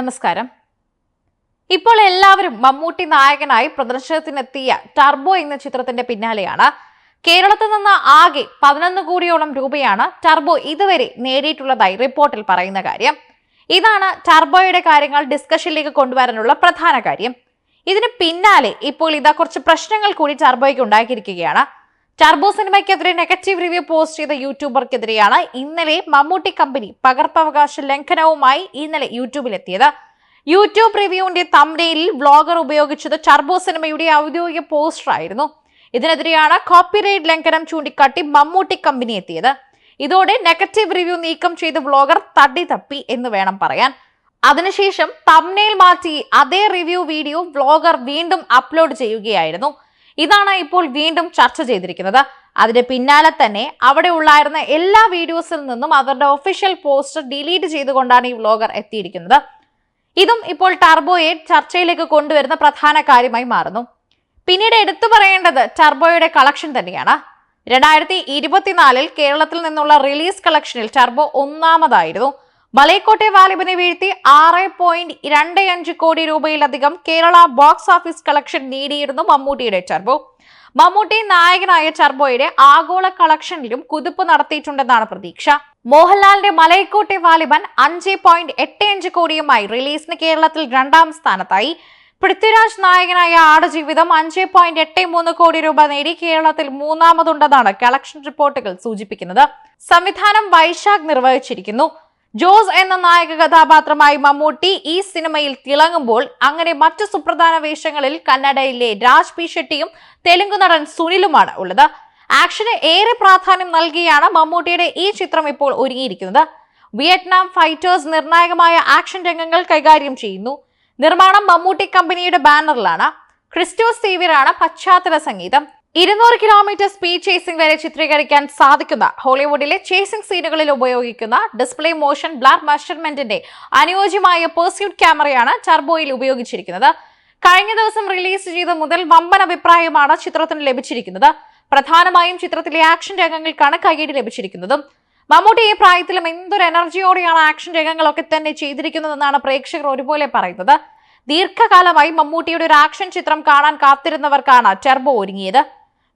നമസ്കാരം. ഇപ്പോൾ എല്ലാവരും മമ്മൂട്ടി നായകനായി പ്രദർശനത്തിനെത്തിയ ടർബോ എന്ന ചിത്രത്തിന്റെ പിന്നാലെയാണ്. കേരളത്തിൽ നിന്ന് ആകെ പതിനൊന്ന് കോടിയോളം രൂപയാണ് ടർബോ ഇതുവരെ നേടിയിട്ടുള്ളതായി റിപ്പോർട്ടിൽ പറയുന്ന കാര്യം. ഇതാണ് ടർബോയുടെ കാര്യങ്ങൾ ഡിസ്കഷനിലേക്ക് കൊണ്ടുവരാനുള്ള പ്രധാന കാര്യം. ഇതിന് പിന്നാലെ ഇപ്പോൾ ഇതാ കുറച്ച് പ്രശ്നങ്ങൾ കൂടി ടർബോയ്ക്ക് ഉണ്ടാക്കിയിരിക്കുകയാണ്. ടർബോ സിനിമയ്ക്കെതിരെ നെഗറ്റീവ് റിവ്യൂ പോസ്റ്റ് ചെയ്ത യൂട്യൂബർക്കെതിരെയാണ് ഇന്നലെ മമ്മൂട്ടി കമ്പനി പകർപ്പവകാശ ലംഘനവുമായി ഇന്നലെ യൂട്യൂബിലെത്തിയത്. യൂട്യൂബ് റിവ്യൂവിന്റെ തമ്പനയിൽ വ്ളോഗർ ഉപയോഗിച്ചത് ടർബോ സിനിമയുടെ ഔദ്യോഗിക പോസ്റ്റർ ആയിരുന്നു ഇതിനെതിരെയാണ് കോപ്പിറൈറ്റ് ലംഘനം ചൂണ്ടിക്കാട്ടി മമ്മൂട്ടി കമ്പനി എത്തിയത്. ഇതോടെ നെഗറ്റീവ് റിവ്യൂ നീക്കം ചെയ്ത വ്ളോഗർ തടി തപ്പി എന്ന് വേണം പറയാൻ. അതിനുശേഷം തമ്നയിൽ മാറ്റി അതേ റിവ്യൂ വീഡിയോ വ്ളോഗർ വീണ്ടും അപ്ലോഡ് ചെയ്യുകയായിരുന്നു. ഇതാണ് ഇപ്പോൾ വീണ്ടും ചർച്ച ചെയ്തിരിക്കുന്നത്. അതിന് പിന്നാലെ തന്നെ അവിടെ ഉണ്ടായിരുന്ന എല്ലാ വീഡിയോസിൽ നിന്നും അവരുടെ ഒഫീഷ്യൽ പോസ്റ്റ് ഡിലീറ്റ് ചെയ്തുകൊണ്ടാണ് ഈ വ്ലോഗർ എത്തിയിരിക്കുന്നത്. ഇതും ഇപ്പോൾ ടർബോയെ ചർച്ചയിലേക്ക് കൊണ്ടുവരുന്ന പ്രധാന കാര്യമായി മാറുന്നു. പിന്നീട് എടുത്തു പറയേണ്ടത് ടർബോയുടെ കളക്ഷൻ തന്നെയാണ്. രണ്ടായിരത്തി ഇരുപത്തിനാലിൽ കേരളത്തിൽ നിന്നുള്ള റിലീസ് കളക്ഷനിൽ ടർബോ ഒന്നാമതായിരുന്നു. മലയക്കോട്ടെ വാലിബിനെ വീഴ്ത്തി ആറ് പോയിന്റ് രണ്ട് അഞ്ച് കോടി രൂപയിലധികം കേരള ബോക്സ് ഓഫീസ് കളക്ഷൻ നേടിയിരുന്നു മമ്മൂട്ടിയുടെ ചർബോ മമ്മൂട്ടി നായകനായ ചർബോയുടെ ആഗോള കളക്ഷനിലും കുതിപ്പ് നടത്തിയിട്ടുണ്ടെന്നാണ് പ്രതീക്ഷ. മോഹൻലാലിന്റെ മലയക്കോട്ടെ വാലിബൻ അഞ്ച് പോയിന്റ് എട്ട് അഞ്ച് കോടിയുമായി റിലീസിന് കേരളത്തിൽ രണ്ടാം സ്ഥാനത്തായി. പൃഥ്വിരാജ് നായകനായ ആടുജീവിതം അഞ്ച് പോയിന്റ് എട്ട് മൂന്ന് കോടി രൂപ നേടി കേരളത്തിൽ മൂന്നാമതുണ്ടെന്നാണ് കളക്ഷൻ റിപ്പോർട്ടുകൾ സൂചിപ്പിക്കുന്നത്. സംവിധാനം വൈശാഖ് നിർവഹിച്ചിരിക്കുന്നു. ജോസ് എന്ന നായക കഥാപാത്രമായി മമ്മൂട്ടി ഈ സിനിമയിൽ തിളങ്ങുമ്പോൾ അങ്ങനെ മറ്റു സുപ്രധാന വേഷങ്ങളിൽ കന്നഡയിലെ രാജ് പി ഷെട്ടിയും തെലുങ്ക് നടൻ സുനിലുമാണ് ഉള്ളത്. ആക്ഷന് ഏറെ പ്രാധാന്യം നൽകിയാണ് മമ്മൂട്ടിയുടെ ഈ ചിത്രം ഇപ്പോൾ ഒരുങ്ങിയിരിക്കുന്നത്. വിയറ്റ്നാം ഫൈറ്റേഴ്സ് നിർണായകമായ ആക്ഷൻ രംഗങ്ങൾ കൈകാര്യം ചെയ്യുന്നു. നിർമ്മാണം മമ്മൂട്ടി കമ്പനിയുടെ ബാനറിലാണ്. ക്രിസ്റ്റോസ് സേവിയറാണ് പശ്ചാത്തല സംഗീതം. ഇരുന്നൂറ് കിലോമീറ്റർ സ്പീഡ് ചേസിംഗ് വരെ ചിത്രീകരിക്കാൻ സാധിക്കുന്ന ഹോളിവുഡിലെ ചേസിംഗ് സീനുകളിൽ ഉപയോഗിക്കുന്ന ഡിസ്പ്ലേ മോഷൻ ബ്ലാർ മെഷർമെന്റിന്റെ അനുയോജ്യമായ പേഴ്സ്യൂട്ട് ക്യാമറയാണ് ടർബോയിൽ ഉപയോഗിച്ചിരിക്കുന്നത്. കഴിഞ്ഞ ദിവസം റിലീസ് ചെയ്ത മുതൽ വമ്പൻ അഭിപ്രായമാണ് ചിത്രത്തിന് ലഭിച്ചിരിക്കുന്നത്. പ്രധാനമായും ചിത്രത്തിലെ ആക്ഷൻ രംഗങ്ങൾക്കാണ് കയ്യടി ലഭിച്ചിരിക്കുന്നതും. മമ്മൂട്ടി ഈ പ്രായത്തിലും എന്തൊരു എനർജിയോടെയാണ് ആക്ഷൻ രംഗങ്ങളൊക്കെ തന്നെ ചെയ്തിരിക്കുന്നതെന്നാണ് പ്രേക്ഷകർ ഒരുപോലെ പറയുന്നത്. ദീർഘകാലമായി മമ്മൂട്ടിയുടെ ഒരു ആക്ഷൻ ചിത്രം കാണാൻ കാത്തിരുന്നവർക്കാണ് ടെർബോ ഒരുങ്ങിയത്.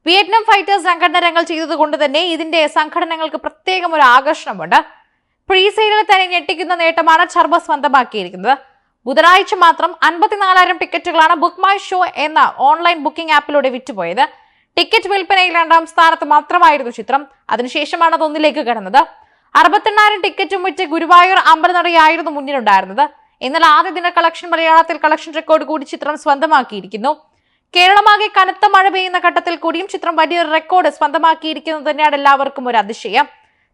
വിയറ്റ്നാം ഫൈറ്റേഴ്സ് സംഘടനകൾ ചെയ്തതുകൊണ്ട് തന്നെ ഇതിന്റെ സംഘടനകൾക്ക് പ്രത്യേകം ഒരു ആകർഷണമുണ്ട്. പ്രീ സെയിലിൽ തന്നെ ഞെട്ടിക്കുന്ന നേട്ടമാണ് ചർബ സ്വന്തമാക്കിയിരിക്കുന്നത്. ബുധനാഴ്ച മാത്രം അൻപത്തിനാലായിരം ടിക്കറ്റുകളാണ് ബുക്ക് മൈ ഷോ എന്ന ഓൺലൈൻ ബുക്കിംഗ് ആപ്പിലൂടെ വിറ്റുപോയത്. ടിക്കറ്റ് വിൽപ്പനയിൽ രണ്ടാം സ്ഥാനത്ത് മാത്രമായിരുന്നു ചിത്രം. അതിനുശേഷമാണ് അത് ഒന്നിലേക്ക് കടന്നത്. അറുപത്തെണ്ണായിരം ടിക്കറ്റും വിറ്റ് ഗുരുവായൂർ അമ്പലനടയായിരുന്നു മുന്നിലുണ്ടായിരുന്നത്. എന്നാൽ ആദ്യ ദിന കളക്ഷൻ മലയാളത്തിൽ കളക്ഷൻ റെക്കോർഡ് കൂടി ചിത്രം സ്വന്തമാക്കിയിരിക്കുന്നു. കേരളമാകെ കനത്ത മഴ പെയ്യുന്ന ഘട്ടത്തിൽ കൂടിയും ചിത്രം വലിയൊരു റെക്കോർഡ് സ്വന്തമാക്കിയിരിക്കുന്നത് തന്നെയാണ് എല്ലാവർക്കും ഒരു അതിശയം.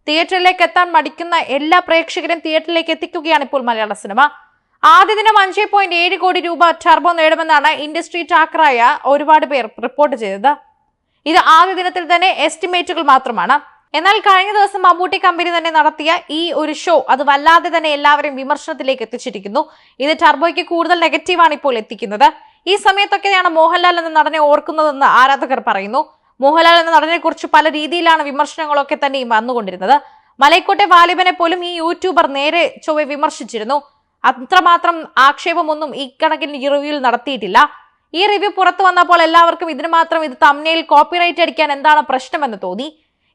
തിയേറ്ററിലേക്ക് എത്താൻ മടിക്കുന്ന എല്ലാ പ്രേക്ഷകരും തിയേറ്ററിലേക്ക് എത്തിക്കുകയാണ് ഇപ്പോൾ മലയാള സിനിമ. ആദ്യ ദിനം അഞ്ച് പോയിന്റ് ഏഴ് കോടി രൂപ ടർബോ നേടുമെന്നാണ് ഇൻഡസ്ട്രി ടാക്കറായ ഒരുപാട് പേർ റിപ്പോർട്ട് ചെയ്തത്. ഇത് ആദ്യ ദിനത്തിൽ തന്നെ എസ്റ്റിമേറ്റുകൾ മാത്രമാണ്. എന്നാൽ കഴിഞ്ഞ ദിവസം മമ്മൂട്ടി കമ്പനി തന്നെ നടത്തിയ ഈ ഒരു ഷോ അത് വല്ലാതെ തന്നെ എല്ലാവരെയും വിമർശനത്തിലേക്ക് എത്തിച്ചിരിക്കുന്നു. ഇത് ടർബോയ്ക്ക് കൂടുതൽ നെഗറ്റീവാണ് ഇപ്പോൾ എത്തിക്കുന്നത്. ഈ സമയത്തൊക്കെയാണ് മോഹൻലാൽ എന്ന നടനെ ഓർക്കുന്നതെന്ന് ആരാധകർ പറയുന്നു. മോഹൻലാൽ എന്ന നടനെ കുറിച്ച് പല രീതിയിലാണ് വിമർശനങ്ങളൊക്കെ തന്നെയും വന്നുകൊണ്ടിരുന്നത്. മലൈക്കോട്ടെ വാലിബനെ പോലും ഈ യൂട്യൂബർ നേരെ ചൊവ്വെ വിമർശിച്ചിരുന്നു. അത്രമാത്രം ആക്ഷേപമൊന്നും ഈ കണക്കിന് ഈ റിവ്യൂവിൽ നടത്തിയിട്ടില്ല. ഈ റിവ്യൂ പുറത്തു വന്നപ്പോൾ എല്ലാവർക്കും ഇതിന് മാത്രം ഇത് തമ്മിൽ കോപ്പിറൈറ്റ് അടിക്കാൻ എന്താണ് പ്രശ്നമെന്ന് തോന്നി.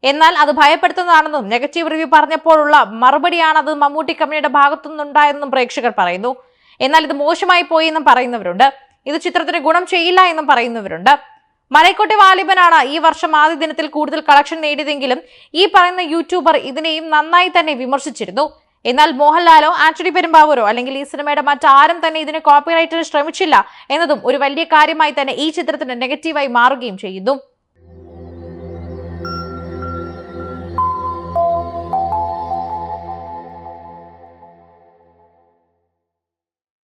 എന്നാൽ അത് ഭയപ്പെടുത്തുന്നതാണെന്നും നെഗറ്റീവ് റിവ്യൂ പറഞ്ഞപ്പോഴുള്ള മറുപടിയാണ് അത് മമ്മൂട്ടി കമ്പനിയുടെ ഭാഗത്തുനിന്നുണ്ടായെന്നും പ്രേക്ഷകർ പറയുന്നു. എന്നാൽ ഇത് മോശമായി പോയി എന്നും പറയുന്നവരുണ്ട്. ഇത് ചിത്രത്തിന് ഗുണം ചെയ്യില്ല എന്നും പറയുന്നവരുണ്ട്. മലൈക്കോട്ടെ വാലിബനാണ് ഈ വർഷം ആദ്യ ദിനത്തിൽ കൂടുതൽ കളക്ഷൻ നേടിയതെങ്കിലും ഈ പറയുന്ന യൂട്യൂബർ ഇതിനെയും നന്നായി തന്നെ വിമർശിച്ചിരുന്നു. എന്നാൽ മോഹൻലാലോ ആന്റണി പെരുമ്പാവൂരോ അല്ലെങ്കിൽ ഈ സിനിമയുടെ മറ്റാരും തന്നെ ഇതിന് കോപ്പിറൈറ്റിന് ശ്രമിച്ചില്ല എന്നതും ഒരു വലിയ കാര്യമായി തന്നെ ഈ ചിത്രത്തിന് നെഗറ്റീവായി മാറുകയും ചെയ്യുന്നു.